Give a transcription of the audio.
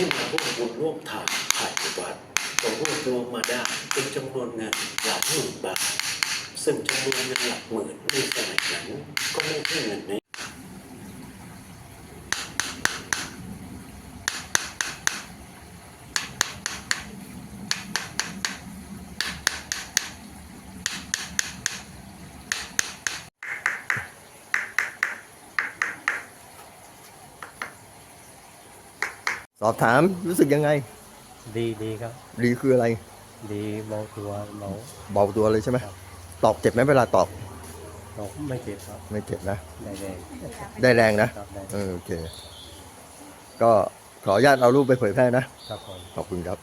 ที่มาร่วมบุญร่วมทานภายในวัดก็รวบรวมมาได้เป็นจำนวนเงินหลายหมื่นบาทซึ่งจำนวนเงินหลักหมื่นในสมัยนั้นก็ไม่ใช่เงิน สอบถามรู้สึกยังไง ดีดีครับ ดีคืออะไร ดีเบาตัวเบาเบาตัวเลยใช่ไหมตอกเจ็บไหมเวลาตอกตกไม่เจ็บครับ ไม่เจ็บนะ ได้แรงได้แรงนะครับได้เออโอเค ก็ขออนุญาตเอารูปไปเผยแพร่นะครับผมขอบคุณครับ